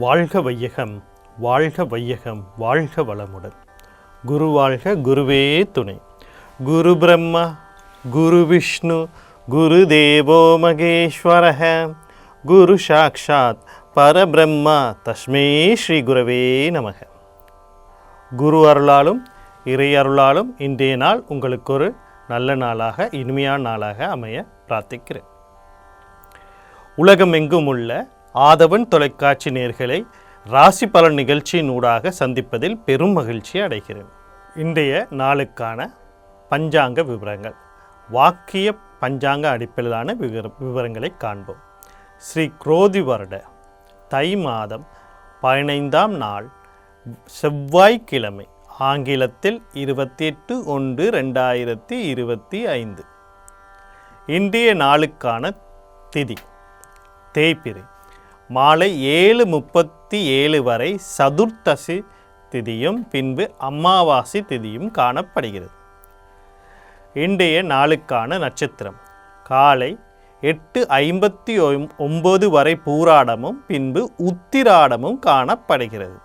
வாழ்க வையகம் வாழ்க வையகம் வாழ்க வளமுடன். குரு வாழ்க குருவே துணை. குரு பிரம்மா குரு விஷ்ணு குரு தேவோ மகேஸ்வரக குரு சாக்ஷாத் பரபிரம்மா தஸ்மே ஸ்ரீ குரவே நமக. குரு அருளாலும் இறை அருளாலும் இன்றைய நாள் உங்களுக்கு ஒரு நல்ல நாளாக இனிமையான நாளாக அமைய பிரார்த்திக்கிறேன். உலகமெங்கும் உள்ள ஆதவன் தொலைக்காட்சி நேர்களை ராசி பலன் நிகழ்ச்சியின் ஊடாக சந்திப்பதில் பெரும் மகிழ்ச்சி அடைகிறேன் இன்றைய நாளுக்கான பஞ்சாங்க விவரங்கள். வாக்கிய பஞ்சாங்க அடிப்படையிலான விவர விவரங்களை காண்போம். ஸ்ரீ குரோதி வருட தை மாதம் பதினைந்தாம் நாள் செவ்வாய்க்கிழமை ஆங்கிலத்தில் இருபத்தி எட்டு ஒன்று ரெண்டாயிரத்தி இருபத்தி ஐந்து. இன்றைய நாளுக்கான திதி தேய்பிரை. மாலை ஏழு முப்பத்தி ஏழு வரை சதுர்த்தசி திதியும் பின்பு அமாவாசை திதியும் காணப்படுகிறது. இன்றைய நாளுக்கான நட்சத்திரம். காலை எட்டு ஐம்பத்தி ஒம்பது வரை பூராடமும் பின்பு உத்திராடமும் காணப்படுகிறது.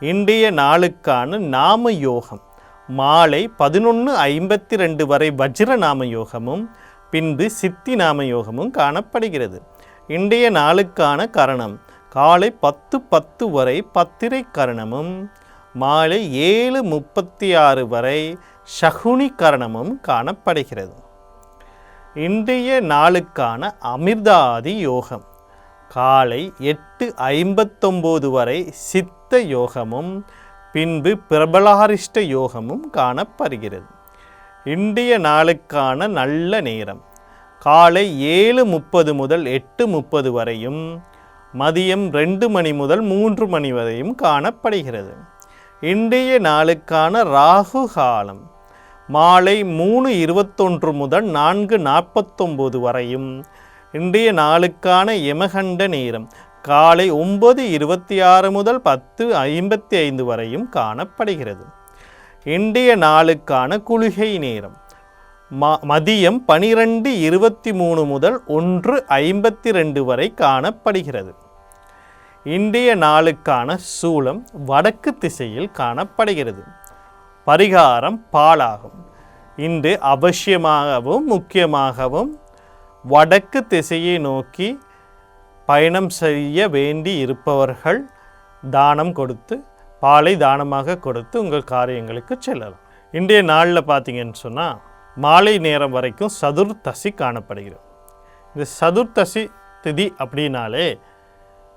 இன்றைய நாளுக்கான நாம யோகம் மாலை பதினொன்று ஐம்பத்தி ரெண்டு வரை வஜ்ர நாம யோகமும் பின்பு சித்தி நாம யோகமும் காணப்படுகிறது. இன்றைய நாளுக்கான கரணம். காலை பத்து பத்து வரை பத்திரை கரணமும் மாலை ஏழு முப்பத்தி ஆறு வரை சகுனி கரணமும் காணப்படுகிறது. இன்றைய நாளுக்கான அமிர்தாதி யோகம். காலை எட்டு ஐம்பத்தொம்போது வரை சித்த யோகமும் பின்பு பிரபலாரிஷ்ட யோகமும் காணப்படுகிறது. இன்றைய நாளுக்கான நல்ல நேரம். காலை ஏழு முப்பது முதல் எட்டு முப்பது வரையும் மதியம் ரெண்டு மணி முதல் மூன்று மணி வரையும் காணப்படுகிறது. இன்றைய நாளுக்கான ராகு காலம் மாலை மூணு இருபத்தொன்று முதல் நான்கு நாற்பத்தொம்போது வரையும் இன்றைய நாளுக்கான யமகண்ட நேரம் காலை ஒன்பது இருபத்தி ஆறு முதல் பத்து ஐம்பத்தி ஐந்து வரையும் காணப்படுகிறது. இன்றைய நாளுக்கான குளிகை நேரம் மதியம் பனிரெண்டு இருபத்தி மூணு முதல் ஒன்று ஐம்பத்தி ரெண்டு வரை காணப்படுகிறது. இன்றைய நாளுக்கான சூலம் வடக்கு திசையில் காணப்படுகிறது. பரிகாரம் பாலாகும் இன்று அவசியமாகவும் முக்கியமாகவும் வடக்கு திசையை நோக்கி பயணம் செய்ய வேண்டி இருப்பவர்கள் தானம் கொடுத்து பாலை தானமாக கொடுத்து உங்கள் காரியங்களுக்கு செல்லலாம். இன்றைய நாளில் பார்த்தீங்கன்னு சொன்னால் மாலை நேரம் வரைக்கும் சதுர்த்தசி காணப்படுகிறது. இந்த சதுர்த்தசி திதி அப்படின்னாலே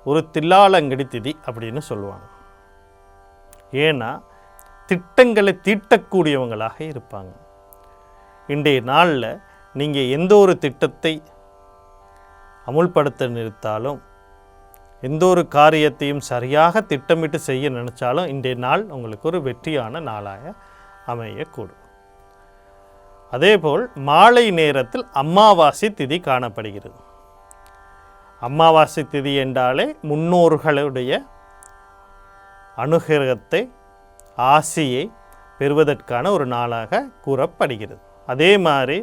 ஒரு தில்லாலங்கடி திதி அப்படின்னு சொல்லுவாங்க. ஏன்னா திட்டங்களை தீட்டக்கூடியவங்களாக இருப்பாங்க. இன்றைய நாளில் நீங்கள் எந்த ஒரு திட்டத்தை அமுல்படுத்த நிறுத்தாலும் எந்த ஒரு காரியத்தையும் சரியாக திட்டமிட்டு செய்ய நினச்சாலும் இன்றைய நாள் உங்களுக்கு ஒரு வெற்றியான நாளாக அமையக்கூடும். அதேபோல் மாலை நேரத்தில் அமாவாசை திதி காணப்படுகிறது. அமாவாசை திதி என்றாலே முன்னோர்களுடைய அனுகிரகத்தை ஆசியை பெறுவதற்கான ஒரு நாளாக கூறப்படுகிறது. அதே மாதிரி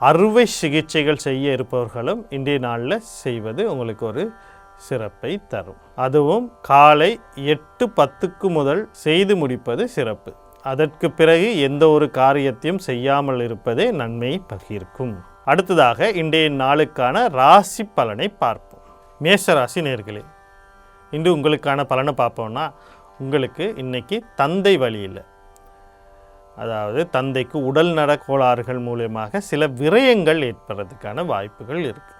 அறுவை சிகிச்சைகள் செய்ய இருப்பவர்களும் இன்றைய நாளில் செய்வது உங்களுக்கு ஒரு சிறப்பை தரும். அதுவும் காலை எட்டு பத்துக்கு முதல் செய்து முடிப்பது சிறப்பு. அதற்கு பிறகு எந்த ஒரு காரியத்தையும் செய்யாமல் இருப்பதே நன்மை பகிர்க்கும். அடுத்ததாக இன்றைய நாளுக்கான ராசி பலனை பார்ப்போம். மேஷ ராசி நேர்களே இன்று உங்களுக்கான பலனை பார்ப்போம்னா உங்களுக்கு இன்னைக்கு தந்தை வழியில் அதாவது தந்தைக்கு உடல் நட கோளாறுகள் மூலயமாக சில விரயங்கள் ஏற்படுறதுக்கான வாய்ப்புகள் இருக்கு.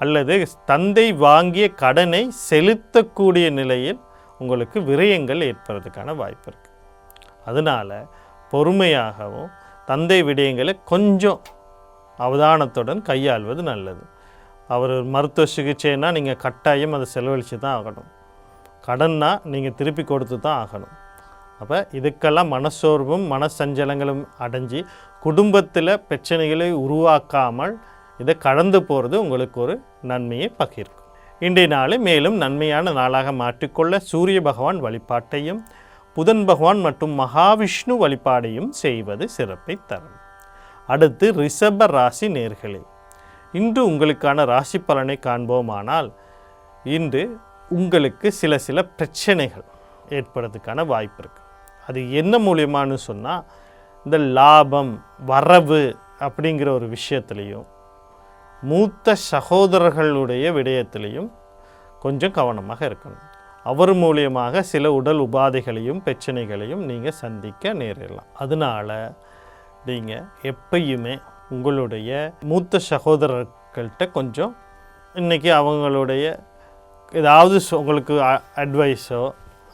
அல்லது தந்தை வாங்கிய கடனை செலுத்தக்கூடிய நிலையில் உங்களுக்கு விரயங்கள் ஏற்படுறதுக்கான வாய்ப்பு இருக்குது அதனால் பொறுமையாகவும் தந்தை விடயங்களை கொஞ்சம் அவதானத்துடன் கையாள்வது நல்லது. அவர் மருத்துவ சிகிச்சைன்னா நீங்கள் கட்டாயம் அதை செலவழித்து தான் ஆகணும். கடன்னா நீங்கள் திருப்பி கொடுத்து தான் ஆகணும். அப்போ இதுக்கெல்லாம் மனசோர்வும் மனசஞ்சலங்களும் அடைஞ்சு குடும்பத்தில் பிரச்சனைகளை உருவாக்காமல் இதை கடந்து போகிறது உங்களுக்கு ஒரு நன்மையை பகிர்க்கும். இன்றைய நாளை மேலும் நன்மையான நாளாக மாற்றிக்கொள்ள சூரிய பகவான் வழிபாட்டையும் புதன் பகவான் மற்றும் மகாவிஷ்ணு வழிபாடையும் செய்வது சிறப்பை தரும். அடுத்து ரிஷப ராசி நேர்களே இன்று உங்களுக்கான ராசி பலனை காண்போமானால் இன்று உங்களுக்கு சில சில பிரச்சனைகள் ஏற்படுறதுக்கான வாய்ப்பு இருக்குது அது என்ன மூலியமானு சொன்னால் இந்த லாபம் வரவு அப்படிங்கிற ஒரு விஷயத்துலேயும் மூத்த சகோதரர்களுடைய விடயத்திலையும் கொஞ்சம் கவனமாக இருக்கணும். அவர் மூலியமாக சில உடல் உபாதைகளையும் பிரச்சனைகளையும் நீங்கள் சந்திக்க நேரிடலாம். அதனால் நீங்கள் எப்பயுமே உங்களுடைய மூத்த சகோதரர்கள்ட்ட கொஞ்சம் இன்றைக்கி அவங்களுடைய ஏதாவது உங்களுக்கு அட்வைஸோ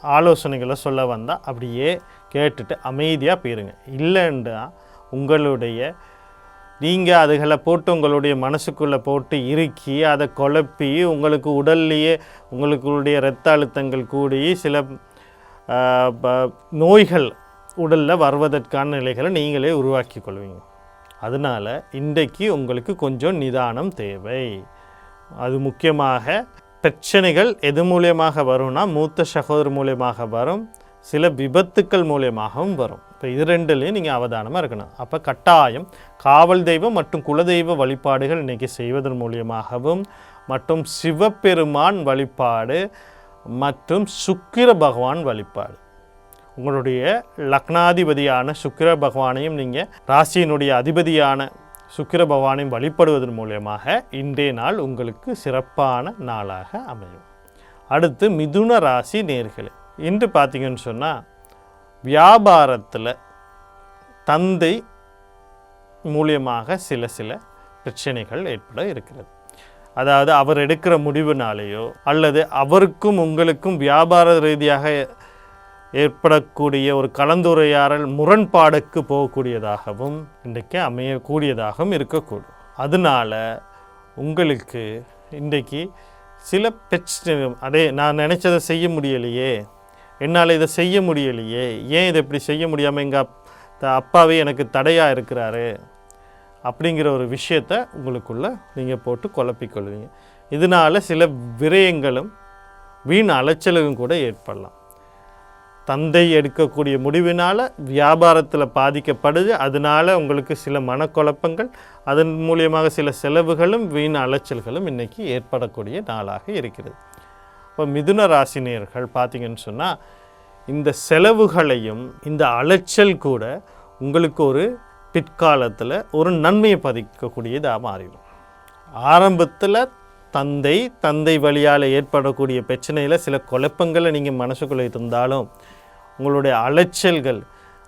ஆலோசனைகளோ சொல்ல வந்தால் அப்படியே கேட்டுட்டு அமைதியாக போயிருங்க. இல்லைன்னா உங்களுடைய நீங்கள் அதுகளை போட்டு உங்களுடைய மனசுக்குள்ளே போட்டு இறுக்கி அதை குழப்பி உங்களுக்கு உடல்லையே உங்களுடைய இரத்த அழுத்தங்கள் கூடி சில ப- நோய்கள் உடலில் வருவதற்கான நிலைகளை நீங்களே உருவாக்கி கொள்வீங்க. அதனால் இன்றைக்கு உங்களுக்கு கொஞ்சம் நிதானம் தேவை. அது முக்கியமாக பிரச்சனைகள் எது மூலியமாக வரும்னா மூத்த சகோதரர் மூலியமாக வரும் சில விபத்துக்கள் மூலியமாகவும் வரும். இப்போ இது ரெண்டுலேயும் நீங்கள் அவதானமாக இருக்கணும். அப்போ கட்டாயம் காவல் தெய்வம் மற்றும் குலதெய்வ வழிபாடுகள் இன்றைக்கி செய்வதன் மூலியமாகவும் மற்றும் சிவபெருமான் வழிபாடு மற்றும் சுக்கிர பகவான் வழிபாடு. உங்களுடைய லக்னாதிபதியான சுக்கிர பகவானையும் நீங்கள் ராசியினுடைய அதிபதியான சுக்கிர பகவானையும் வழிபடுவதன் மூலியமாக இன்றைய நாள் உங்களுக்கு சிறப்பான நாளாக அமையும். அடுத்து மிதுன ராசி நேர்களே. இன்று பார்த்தீங்கன்னு சொன்னால் வியாபாரத்தில் தந்தை மூலியமாக சில சில பிரச்சனைகள் ஏற்பட இருக்கிறது. அதாவது அவர் எடுக்கிற முடிவுனாலேயோ அல்லது அவருக்கும் உங்களுக்கும் வியாபார ரீதியாக ஏற்படக்கூடிய ஒரு கலந்துரையாடல் முரண்பாடுக்கு போகக்கூடியதாகவும் இன்றைக்கு அமையக்கூடியதாகவும் இருக்கக்கூடும். அதனால உங்களுக்கு இன்றைக்கு சில பிரச்சனை அதே நான் நினச்சதை செய்ய முடியலையே என்னால் இதை செய்ய முடியலையே. ஏன் இதை இப்படி செய்ய முடியாமல் எங்கள் அப்பாவே எனக்கு தடையாக இருக்கிறாரு? அப்படிங்கிற ஒரு விஷயத்தை உங்களுக்குள்ள நீங்கள் போட்டு குழப்பிக்கொள்வீங்க. இதனால் சில விரயங்களும் வீண் அலைச்சலும் கூட ஏற்படலாம். தந்தை எடுக்கக்கூடிய முடிவினால் வியாபாரத்தில் பாதிக்கப்படுது. அதனால உங்களுக்கு சில மனக்குழப்பங்கள் அதன் மூலியமாக சில செலவுகளும் வீண் அலைச்சல்களும் இன்றைக்கி ஏற்படக்கூடிய நாளாக இருக்கிறது. இப்போ மிதுன ராசினியர்கள் பார்த்தீங்கன்னு சொன்னால் இந்த செலவுகளையும் இந்த அலைச்சல் கூட உங்களுக்கு ஒரு பிற்காலத்தில் ஒரு நன்மையை பதிக்கக்கூடியதாக மாறிடும். ஆரம்பத்தில் தந்தை தந்தை வழியால் ஏற்படக்கூடிய பிரச்சனையில் சில குழப்பங்களை நீங்கள் மனசுக்குள்ளே இருந்தாலும் உங்களுடைய அலைச்சல்கள்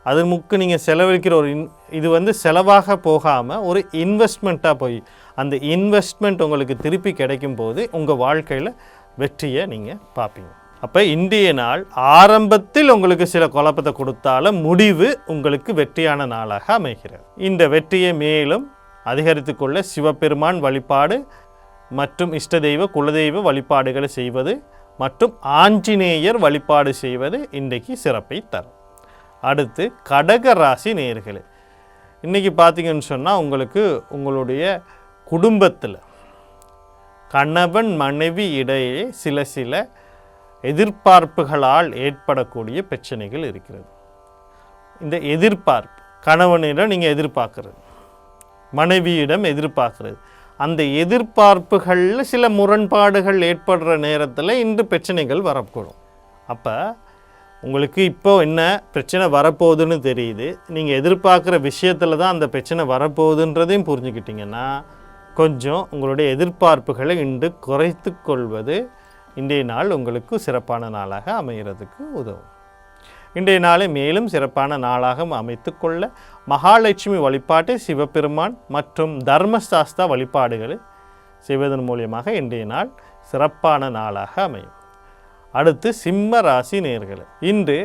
அது முக்கு நீங்கள் செலவழிக்கிற ஒரு இன் இது வந்து செலவாக போகாமல் ஒரு இன்வெஸ்ட்மெண்ட்டாக போய் அந்த இன்வெஸ்ட்மெண்ட் உங்களுக்கு திருப்பி கிடைக்கும் போது உங்கள் வாழ்க்கையில் வெற்றியை நீங்கள் பார்ப்பீங்க. அப்போ இன்றைய நாள் ஆரம்பத்தில் உங்களுக்கு சில குழப்பத்தை கொடுத்தாலும் முடிவு உங்களுக்கு வெற்றியான நாளாக அமைகிறது. இந்த வெற்றியை மேலும் அதிகரித்து கொள்ள சிவபெருமான் வழிபாடு மற்றும் இஷ்ட தெய்வ குலதெய்வ வழிபாடுகளை செய்வது மற்றும் ஆஞ்சநேயர் வழிபாடு செய்வது இன்றைக்கு சிறப்பை தரும். அடுத்து கடக ராசி நேர்களே இன்றைக்கி பார்த்தீங்கன்னு சொன்னால் உங்களுக்கு உங்களுடைய குடும்பத்தில் கணவன் மனைவி இடையே சில சில எதிர்பார்ப்புகளால் ஏற்படக்கூடிய பிரச்சனைகள் இருக்கிறது. இந்த எதிர்பார்ப்பு கணவனிடம் நீங்கள் எதிர்பார்க்குறது மனைவியிடம் எதிர்பார்க்கறது. அந்த எதிர்பார்ப்புகளில் சில முரண்பாடுகள் ஏற்படுற நேரத்தில் இன்று பிரச்சனைகள் வரக்கூடும். அப்போ உங்களுக்கு இப்போ என்ன பிரச்சனை வரப்போகுதுன்னு தெரியுது. நீங்கள் எதிர்பார்க்குற விஷயத்தில் தான் அந்த பிரச்சனை வரப்போகுதுன்றதையும் புரிஞ்சுக்கிட்டிங்கன்னா கொஞ்சம் உங்களுடைய எதிர்பார்ப்புகளை இன்று குறைத்து கொள்வது இன்றைய நாள் உங்களுக்கு சிறப்பான நாளாக அமைகிறதுக்கு உதவும். இன்றைய நாளை மேலும் சிறப்பான நாளாக அமைத்துக்கொள்ள மகாலட்சுமி வழிபாட்டை சிவபெருமான் மற்றும் தர்மசாஸ்தா வழிபாடுகளை செய்வதன் மூலியமாக இன்றைய நாள் சிறப்பான நாளாக அமையும். அடுத்து சிம்ம ராசி நேர்களே இன்று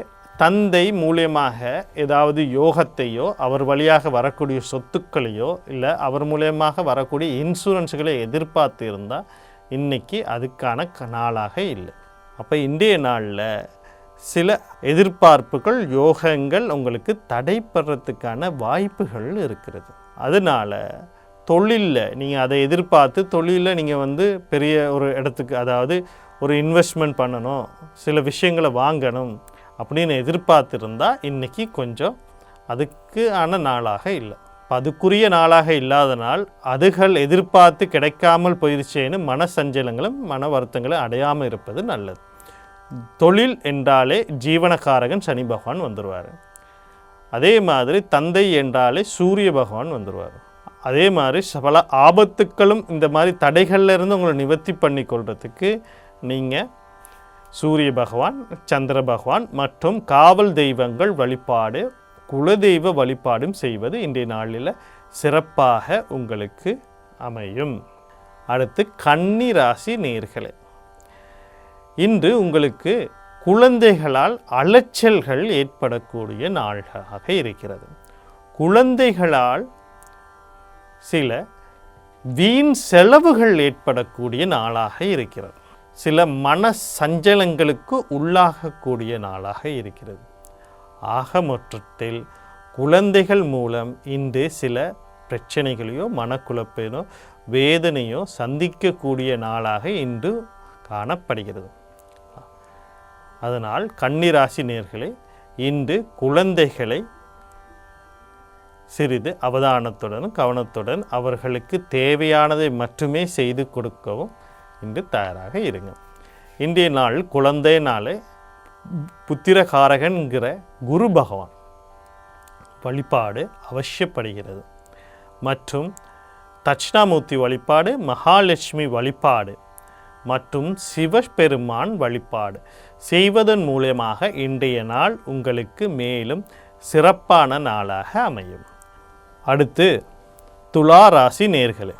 தந்தை மூலியமாக ஏதாவது யோகத்தையோ அவர் வழியாக வரக்கூடிய சொத்துக்களையோ இல்லை அவர் மூலியமாக வரக்கூடிய இன்சூரன்ஸுகளை எதிர்பார்த்து இருந்தால் இன்னைக்கு அதுக்கான க- நாளாக இல்லை. அப்போ இன்றைய நாளில் சில எதிர்பார்ப்புகள் யோகங்கள் உங்களுக்கு தடைப்படுறதுக்கான வாய்ப்புகள் இருக்கிறது. அதனால் தொழிலில் நீங்கள் அதை எதிர்பார்த்து தொழிலில் நீங்கள் வந்து பெரிய ஒரு இடத்துக்கு அதாவது ஒரு இன்வெஸ்ட்மெண்ட் பண்ணணும் சில விஷயங்களை வாங்கணும் அப்படின்னு எதிர்பார்த்துருந்தா இன்றைக்கி கொஞ்சம் அதுக்கு ஆன நாளாக இல்லை. அதுக்குரிய நாளாக இல்லாத நாள் அதுகள் எதிர்பார்த்து கிடைக்காமல் போயிடுச்சேன்னு மன சஞ்சலங்களும் மன வருத்தங்களும் அடையாமல் இருப்பது நல்லது. தொழில் என்றாலே ஜீவனக்காரகன் சனி பகவான் வந்துடுவார் அதே மாதிரி தந்தை என்றாலே சூரிய பகவான் வந்துடுவார் அதே மாதிரி பல ஆபத்துக்களும் இந்த மாதிரி தடைகளில் இருந்து உங்களை நிவர்த்தி பண்ணி கொள்றதுக்கு நீங்கள் சூரிய பகவான் சந்திர பகவான் மற்றும் காவல் தெய்வங்கள் வழிபாடு குலதெய்வ வழிபாடும் செய்வது இன்றைய நாளில் சிறப்பாக உங்களுக்கு அமையும். அடுத்து கன்னி ராசி நேர்களே இன்று உங்களுக்கு குழந்தைகளால் அலைச்சல்கள் ஏற்படக்கூடிய நாள்களாக இருக்கிறது. குழந்தைகளால் சில வீண் செலவுகள் ஏற்படக்கூடிய நாளாக இருக்கிறது. சில மன சஞ்சலங்களுக்கு உள்ளாகக்கூடிய நாளாக இருக்கிறது. ஆக மொத்தத்தில் குழந்தைகள் மூலம் இன்று சில பிரச்சனைகளையோ மனக்குழப்பினோ வேதனையோ சந்திக்கக்கூடிய நாளாக இன்று காணப்படுகிறது. அதனால் கன்னிராசி நேர்களை இன்று குழந்தைகளை சிறிது அவதானத்துடன் கவனத்துடன் அவர்களுக்கு தேவையானதை மட்டுமே செய்து கொடுக்கவும் என்று தயாராக இருங்க. இன்றைய நாள் குழந்தை நாள் புத்திரகாரகன்கிற குரு பகவான். வழிபாடு அவசியப்படுகிறது. மற்றும் தட்சிணாமூர்த்தி வழிபாடு மகாலட்சுமி வழிபாடு மற்றும் சிவபெருமான் வழிபாடு செய்வதன் மூலமாக இன்றைய நாள் உங்களுக்கு மேலும் சிறப்பான நாளாக அமையும். அடுத்து துலா ராசி நேர்களே.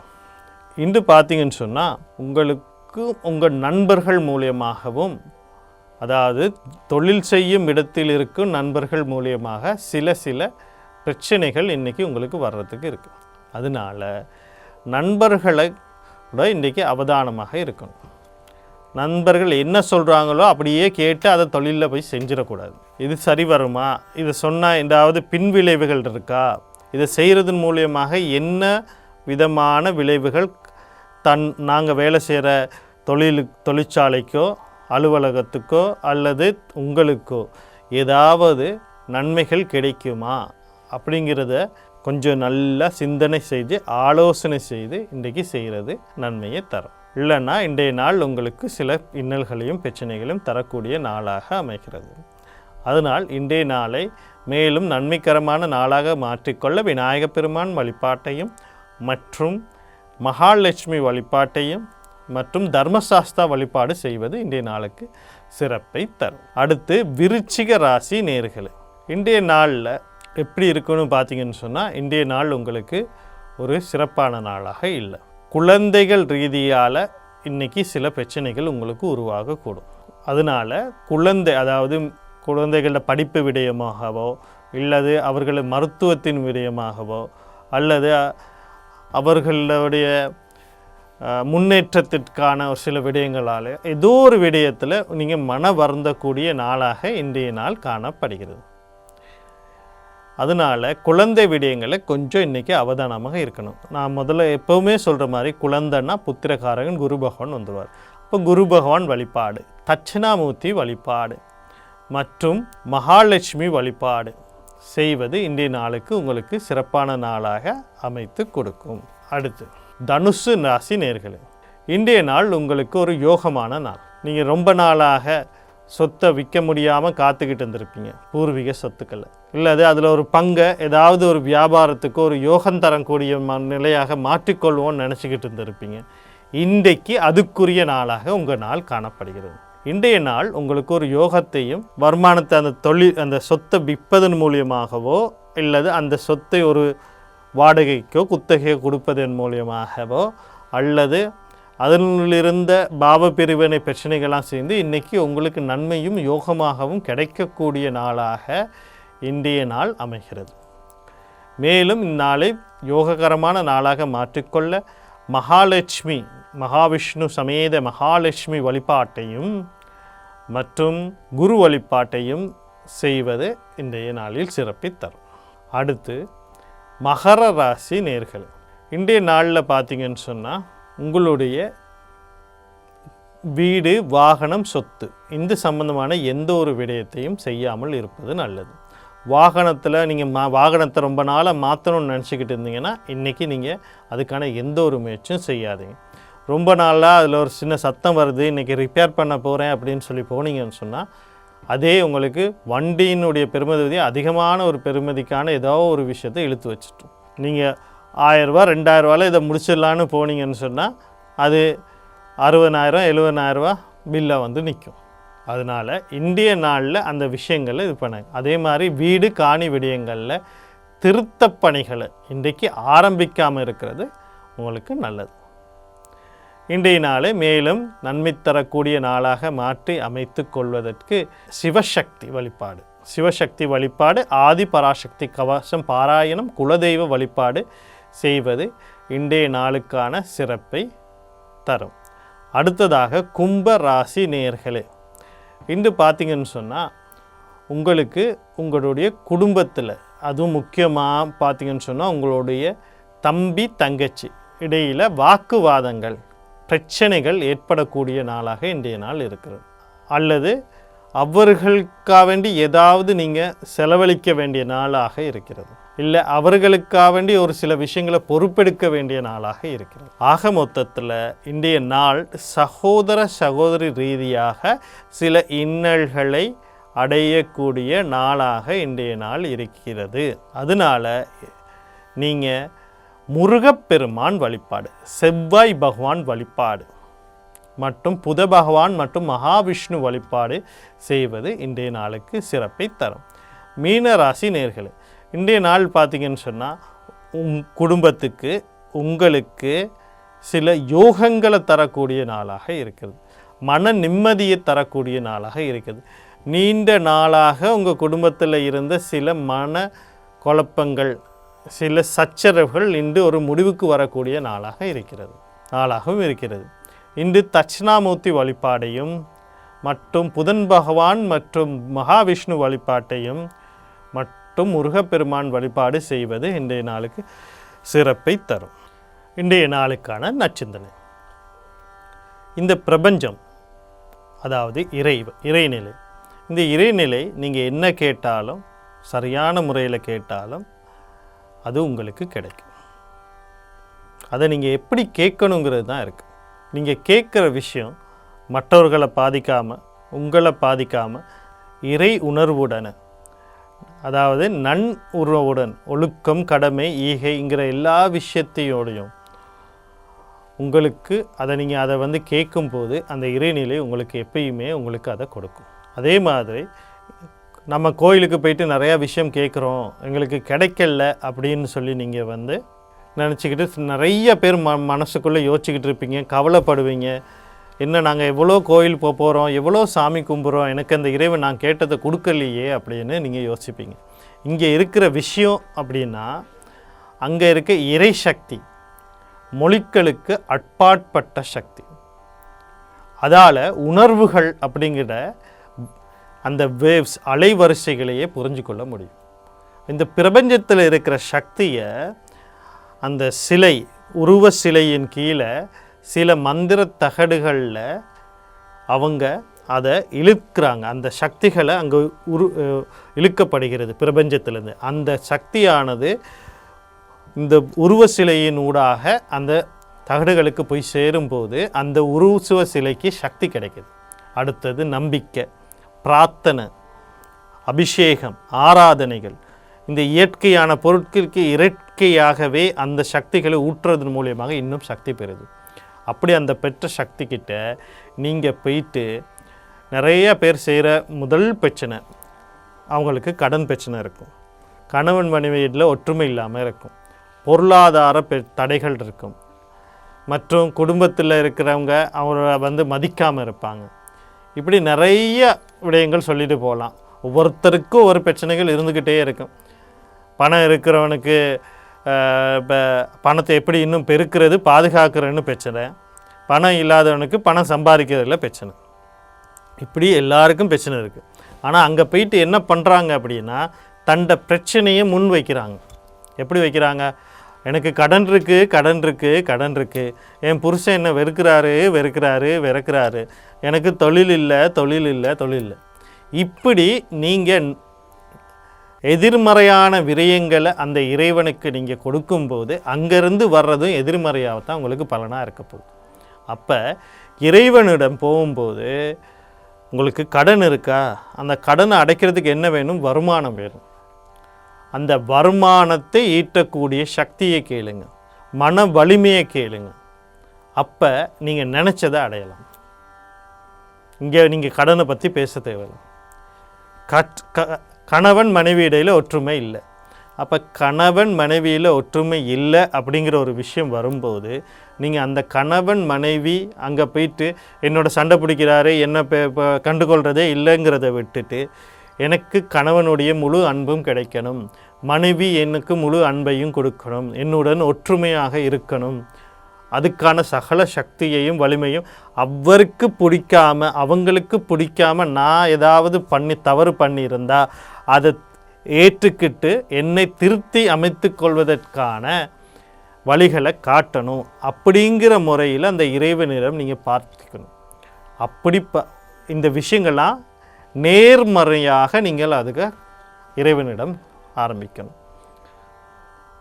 இன்று பார்த்தீங்கன்னு சொன்னால் உங்களுக்கு உங்கள் நண்பர்கள் மூலியமாகவும் அதாவது தொழில் செய்யும் இடத்தில் இருக்கும் நண்பர்கள் மூலியமாக சில சில பிரச்சனைகள் இன்றைக்கி உங்களுக்கு வர்றதுக்கு இருக்குது அதனால நண்பர்களை கூட இன்றைக்கி அவதானமாக இருக்கணும். நண்பர்கள் என்ன சொல்கிறாங்களோ அப்படியே கேட்டு அதை தொழிலில் போய் செஞ்சிடக்கூடாது. இது சரி வருமா? இது சொன்னால் ஏதாவது பின்விளைவுகள் இருக்கா? இதை செய்கிறதன் மூலியமாக என்ன விதமான விளைவுகள் தன் நாங்கள் வேலை செய்கிற தொழிலு தொழிற்சாலைக்கோ அலுவலகத்துக்கோ அல்லது உங்களுக்கோ ஏதாவது நன்மைகள் கிடைக்குமா? அப்படிங்கிறத கொஞ்சம் நல்லா சிந்தனை செய்து ஆலோசனை செய்து இன்றைக்கு செய்கிறது நன்மையை தரும். இல்லைன்னா இன்றைய நாள் உங்களுக்கு சில இன்னல்களையும் பிரச்சனைகளையும் தரக்கூடிய நாளாக அமைகிறது. அதனால் இன்றைய நாளை மேலும் நன்மைக்கரமான நாளாக மாற்றிக்கொள்ள விநாயகப் பெருமான் வழிபாட்டையும் மற்றும் மகாலட்சுமி வழிபாட்டையும் மற்றும் தர்மசாஸ்தா வழிபாடு செய்வது இன்றைய நாளுக்கு சிறப்பை தரும். அடுத்து விருச்சிக ராசி நேர்களே. இன்றைய நாளில் எப்படி இருக்குன்னு பார்த்தீங்கன்னு சொன்னால் இன்றைய நாள் உங்களுக்கு ஒரு சிறப்பான நாளாக இல்லை. குழந்தைகள் ரீதியால் இன்னைக்கு சில பிரச்சனைகள் உங்களுக்கு உருவாகக்கூடும். அதனால் குழந்தை அதாவது குழந்தைகளோட படிப்பு விடயமாகவோ இல்லது அவர்களது மருத்துவத்தின் விடயமாகவோ அல்லது அவர்களுடைய முன்னேற்றத்திற்கான ஒரு சில விடயங்களால் ஏதோ ஒரு விடயத்தில் நீங்கள் மன வருந்தக்கூடிய நாளாக இன்றைய நாள் காணப்படுகிறது. அதனால் குழந்தை விடயங்களை கொஞ்சம் இன்றைக்கி அவதானமாக இருக்கணும். நான் முதல்ல எப்போவுமே சொல்கிற மாதிரி குழந்தைன்னா புத்திரகாரகன் குரு பகவான் வந்துடுவார் இப்போ குரு பகவான் வழிபாடு தட்சிணாமூர்த்தி வழிபாடு மற்றும் மகாலட்சுமி வழிபாடு செய்வது இன்றைய நாளுக்கு உங்களுக்கு சிறப்பான நாளாக அமைத்து கொடுக்கும். அடுத்து தனுசு ராசி நேர்களே இன்றைய நாள் உங்களுக்கு ஒரு யோகமான நாள். நீங்கள் ரொம்ப நாளாக சொத்தை விற்க முடியாமல் காத்துக்கிட்டு இருந்திருப்பீங்க பூர்வீக சொத்துக்களை. இல்லது அதில் ஒரு பங்கை ஏதாவது ஒரு வியாபாரத்துக்கு ஒரு யோகம் தரக்கூடிய நிலையாக மாற்றிக்கொள்வோம்னு நினச்சிக்கிட்டு இருந்திருப்பீங்க. இன்றைக்கு அதுக்குரிய நாளாக உங்கள் நாள் காணப்படுகிறது. இன்றைய நாள் உங்களுக்கு ஒரு யோகத்தையும் வருமானத்தை அந்த தொழில் அந்த சொத்தை விற்பதன் மூலியமாகவோ அல்லது அந்த சொத்தை ஒரு வாடகைக்கோ குத்தகையோ கொடுப்பதன் மூலியமாகவோ அல்லது அதனிலிருந்த பாவ பிரிவினை பிரச்சனைகள்லாம் சேர்ந்து இன்றைக்கி உங்களுக்கு நன்மையும் யோகமாகவும் கிடைக்கக்கூடிய நாளாக இன்றைய நாள் அமைகிறது. மேலும் இந்நாளை யோககரமான நாளாக மாற்றிக்கொள்ள மகாலட்சுமி மகாவிஷ்ணு சமேத மகாலட்சுமி வழிபாட்டையும் மற்றும் குரு வழிபாட்டையும் செய்வது இன்றைய நாளில் சிறப்பித்தரும் தரும். அடுத்து மகர ராசி நேர்கள். இன்றைய நாளில் பார்த்தீங்கன்னு சொன்னால் உங்களுடைய வீடு வாகனம் சொத்து இந்த சம்பந்தமான எந்த ஒரு விடயத்தையும் செய்யாமல் இருப்பது நல்லது. வாகனத்தில் நீங்கள் மா வாகனத்தை ரொம்ப நாளாக மாற்றணும்னு நினச்சிக்கிட்டு இருந்தீங்கன்னா இன்றைக்கி நீங்கள் அதுக்கான எந்த ஒரு முயற்சியும் செய்யாதீங்க. ரொம்ப நாளாக அதில் ஒரு சின்ன சத்தம் வருது இன்றைக்கி ரிப்பேர் பண்ண போகிறேன் அப்படின்னு சொல்லி போனீங்கன்னு சொன்னால் அதே உங்களுக்கு வண்டியினுடைய பெருமதி அதிகமான ஒரு பெருமதிக்கான ஏதோ ஒரு விஷயத்தை இழுத்து வச்சுட்டோம் நீங்கள் ஆயரூபா ரெண்டாயிரரூவாவில் இதை முடிச்சிடலான்னு போனீங்கன்னு சொன்னால் அது அறுபதாயிரம் எழுபதாயிரரூபா பில்லாக வந்து நிற்கும் அதனால் இந்திய நாளில் அந்த விஷயங்களை இது பண்ண அதே மாதிரி வீடு காணி விடயங்களில் திருத்தப் பணிகளை இன்றைக்கு ஆரம்பிக்காமல் இருக்கிறது உங்களுக்கு நல்லது. இன்றைய நாளை மேலும் நன்மை தரக்கூடிய நாளாக மாற்றி அமைத்து கொள்வதற்கு சிவசக்தி வழிபாடு. சிவசக்தி வழிபாடு ஆதி பராசக்தி கவசம் பாராயணம் குலதெய்வ வழிபாடு செய்வது இன்றைய நாளுக்கான சிறப்பை தரும். அடுத்ததாக கும்ப ராசி நேர்களே இன்று பார்த்தீங்கன்னு சொன்னால் உங்களுக்கு உங்களுடைய குடும்பத்தில் அதுவும் முக்கியமாக பார்த்தீங்கன்னு சொன்னால் உங்களுடைய தம்பி தங்கச்சி இடையில் வாக்குவாதங்கள் பிரச்சனைகள் ஏற்படக்கூடிய நாளாக இன்றைய நாள் இருக்கிறது. அல்லது அவர்களுக்காக வேண்டி ஏதாவது நீங்கள் செலவழிக்க வேண்டிய நாளாக இருக்கிறது. இல்லை அவர்களுக்காக வேண்டி ஒரு சில விஷயங்களை பொறுப்பெடுக்க வேண்டிய நாளாக இருக்கிறது. ஆக மொத்தத்தில் இன்றைய நாள் சகோதர சகோதரி ரீதியாக சில இன்னல்களை அடையக்கூடிய நாளாக இன்றைய நாள் இருக்கிறது. அதனால நீங்கள் முருகப்பெருமான் வழிபாடு செவ்வாய் பகவான் வழிபாடு மற்றும் புத பகவான் மற்றும் மகாவிஷ்ணு வழிபாடு செய்வது இன்றைய நாளுக்கு சிறப்பை தரும். மீன ராசி நேர்களே இன்றைய நாள் பார்த்தீங்கன்னு சொன்னால் உங் குடும்பத்துக்கு உங்களுக்கு சில யோகங்களை தரக்கூடிய நாளாக இருக்குது மன நிம்மதியை தரக்கூடிய நாளாக இருக்குது நீண்ட நாளாக உங்கள் குடும்பத்தில் இருந்த சில மன குழப்பங்கள் சில சச்சரவுகள் இன்று ஒரு முடிவுக்கு வரக்கூடிய நாளாக இருக்கிறது நாளாகவும் இருக்கிறது. இன்று தட்சிணாமூர்த்தி வழிபாடையும் மற்றும் புதன் பகவான் மற்றும் மகாவிஷ்ணு வழிபாட்டையும் மற்றும் முருகப்பெருமான் வழிபாடு செய்வது இன்றைய நாளுக்கு சிறப்பை தரும். இன்றைய நாளுக்கான நச்சிந்தனை இந்த பிரபஞ்சம் அதாவது இறை இறைநிலை. இந்த இறைநிலை நீங்கள் என்ன கேட்டாலும் சரியான முறையில் கேட்டாலும் அது உங்களுக்கு கிடைக்கும். அதை நீங்கள் எப்படி கேட்கணுங்கிறது தான் இருக்குது நீங்கள் கேட்குற விஷயம் மற்றவர்களை பாதிக்காமல் உங்களை பாதிக்காமல் இறை உணர்வுடன் அதாவது நன் உறவுடன் ஒழுக்கம் கடமை ஈகைங்கிற எல்லா விஷயத்தையோடையும் உங்களுக்கு அதை நீங்கள் அதை வந்து கேட்கும்போது அந்த இறைநிலை உங்களுக்கு எப்பயுமே உங்களுக்கு அதை கொடுக்கும். அதே மாதிரி நம்ம கோயிலுக்கு போயிட்டு நிறையா விஷயம் கேட்குறோம். எங்களுக்கு கிடைக்கல அப்படின்னு சொல்லி நீங்கள் வந்து நினச்சிக்கிட்டு நிறைய பேர் ம மனசுக்குள்ளே யோசிச்சுக்கிட்டு இருப்பீங்க கவலைப்படுவீங்க. என்ன நாங்கள் எவ்வளோ கோயில் போக போகிறோம் எவ்வளோ சாமி கும்பிட்றோம் எனக்கு அந்த இறைவன் நான் கேட்டதை கொடுக்கலையே அப்படின்னு நீங்கள் யோசிப்பீங்க. இங்கே இருக்கிற விஷயம் அப்படின்னா அங்கே இருக்க இறை சக்தி மொழிகளுக்கு அட்பாட்பட்ட சக்தி. அதால் உணர்வுகள் அப்படிங்கிற அந்த வேவ்ஸ் அலைவரிசைகளையே புரிஞ்சு கொள்ள முடியும். இந்த பிரபஞ்சத்தில் இருக்கிற சக்தியை அந்த சிலை உருவ சிலையின் கீழே சில மந்திர தகடுகளில் அவங்க அதை இழுக்கிறாங்க. அந்த சக்திகளை அங்கே உரு இழுக்கப்படுகிறது பிரபஞ்சத்திலேருந்து. அந்த சக்தியானது இந்த உருவ சிலையின் ஊடாக அந்த தகடுகளுக்கு போய் சேரும்போது அந்த உருவ சிலைக்கு சக்தி கிடைக்குது. அடுத்தது நம்பிக்கை. பிரார்த்தனை அபிஷேகம் ஆராதனைகள் இந்த இயற்கையான பொருட்களுக்கு இயற்கையாகவே அந்த சக்திகளை ஊற்றுறதன் மூலியமாக இன்னும் சக்தி பெறுது. அப்படி அந்த பெற்ற சக்தி கிட்ட நீங்கள் போயிட்டு நிறைய பேர் செய்கிற முதல் பிரச்சனை அவங்களுக்கு கடன் பிரச்சனை இருக்கும். கணவன் மனைவியில் ஒற்றுமை இல்லாமல் இருக்கும். பொருளாதார பெ தடைகள் இருக்கும். மற்றும் குடும்பத்தில் இருக்கிறவங்க அவங்கள வந்து மதிக்காமல் இருப்பாங்க. இப்படி நிறைய விடயங்கள் சொல்லிட்டு போகலாம். ஒவ்வொருத்தருக்கும் ஒரு பிரச்சனைகள் இருந்துக்கிட்டே இருக்கும். பணம் இருக்கிறவனுக்கு இப்போ பணத்தை எப்படி இன்னும் பெருக்கிறது பாதுகாக்கிறன்னு பிரச்சனை. பணம் இல்லாதவனுக்கு பணம் சம்பாதிக்கிறதுல பிரச்சனை. இப்படி எல்லாருக்கும் பிரச்சனை இருக்குது ஆனால் அங்கே போயிட்டு என்ன பண்ணுறாங்க அப்படின்னா தண்ட பிரச்சனையை முன் வைக்கிறாங்க எப்படி வைக்கிறாங்க? எனக்கு கடன் இருக்குது கடன் இருக்குது கடன் இருக்குது என் புருஷன் என்ன வெறுக்கிறாரு வெறுக்கிறாரு வெறுக்கிறாரு. எனக்கு தொழில் இல்லை தொழில் இல்லை தொழில் இல்லை. இப்படி நீங்கள் எதிர்மறையான விரயங்களை அந்த இறைவனுக்கு நீங்கள் கொடுக்கும்போது அங்கேருந்து வர்றதும் எதிர்மறையாக தான் உங்களுக்கு பலனாக இருக்க போகுது. அப்போ இறைவனிடம் போகும்போது உங்களுக்கு கடன் இருக்கா? அந்த கடனை அடைக்கிறதுக்கு என்ன வேணும்? வருமானம் வேணும். அந்த வருமானத்தை ஈட்டக்கூடிய சக்தியை கேளுங்க. மன வலிமையை கேளுங்க. அப்போ நீங்கள் நினச்சதை அடையலாம். இங்கே நீங்கள் கடனை பற்றி பேச தேவையில்லை. கட் க கணவன் மனைவி இடையில் ஒற்றுமை இல்லை. அப்போ கணவன் மனைவியில் ஒற்றுமை இல்லை அப்படிங்கிற ஒரு விஷயம் வரும்போது நீங்கள் அந்த கணவன் மனைவி அங்கே போயிட்டு என்னோட சண்டை பிடிக்கிறாரு என்ன இப்போ கண்டுகொள்கிறதே இல்லைங்கிறத விட்டுட்டு எனக்கு கணவனுடைய முழு அன்பும் கிடைக்கணும். மனைவி எனக்கு முழு அன்பையும் கொடுக்கணும். என்னுடன் ஒற்றுமையாக இருக்கணும். அதுக்கான சகல சக்தியையும் வலிமையும் அவருக்கு பிடிக்காம அவங்களுக்கு பிடிக்காம நான் ஏதாவது பண்ணி தவறு பண்ணியிருந்தா அதை ஏற்றுக்கிட்டு என்னை திருத்தி அமைத்து கொள்வதற்கான வழிகளை காட்டணும். அப்படிங்கிற முறையில் அந்த இறைவனிடம் நீங்கள் பார்த்துக்கணும். அப்படி ப இந்த விஷயங்கள்லாம் நேர்மறையாக நீங்கள் அதுக்கு இறைவனிடம் ஆரம்பிக்கணும்.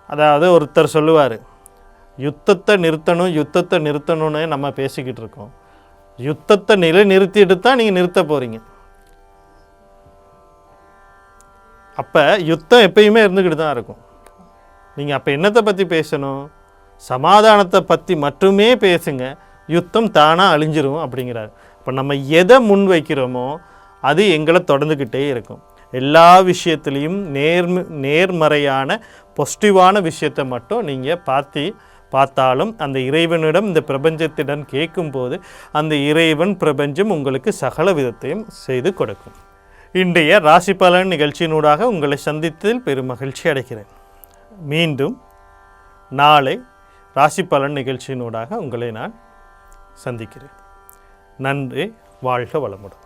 அதாவது ஒருத்தர் சொல்லுவார் யுத்தத்தை நிறுத்தணும் யுத்தத்தை நிறுத்தணும்னு நம்ம பேசிக்கிட்டு இருக்கோம். யுத்தத்தை நிலை நிறுத்திட்டு தான் நீங்கள் நிறுத்த போகிறீங்க அப்போ யுத்தம் எப்பயுமே இருந்துக்கிட்டு தான் இருக்கும். நீங்கள் அப்போ என்னத்தை பற்றி பேசணும்? சமாதானத்தை பற்றி மட்டுமே பேசுங்க. யுத்தம் தானாக அழிஞ்சிரும் அப்படிங்கிறாரு. இப்போ நம்ம எதை முன் வைக்கிறோமோ அது எங்களை தொடர்ந்துக்கிட்டே இருக்கும். எல்லா விஷயத்துலேயும் நேர்ம நேர்மறையான பாசிட்டிவான விஷயத்தை மட்டும் நீங்கள் பார்த்து பார்த்தாலும் அந்த இறைவனிடம் இந்த பிரபஞ்சத்திடம் கேட்கும்போது அந்த இறைவன் பிரபஞ்சம் உங்களுக்கு சகல விதத்தையும் செய்து கொடுக்கும். இன்றைய ராசி பலன் நிகழ்ச்சியினூடாக உங்களை சந்தித்ததில் பெரும் மகிழ்ச்சி அடைகிறேன். மீண்டும் நாளை ராசி பலன் நிகழ்ச்சியினூடாக உங்களை நான் சந்திக்கிறேன். நன்றி வாழ்க வளமுடன்.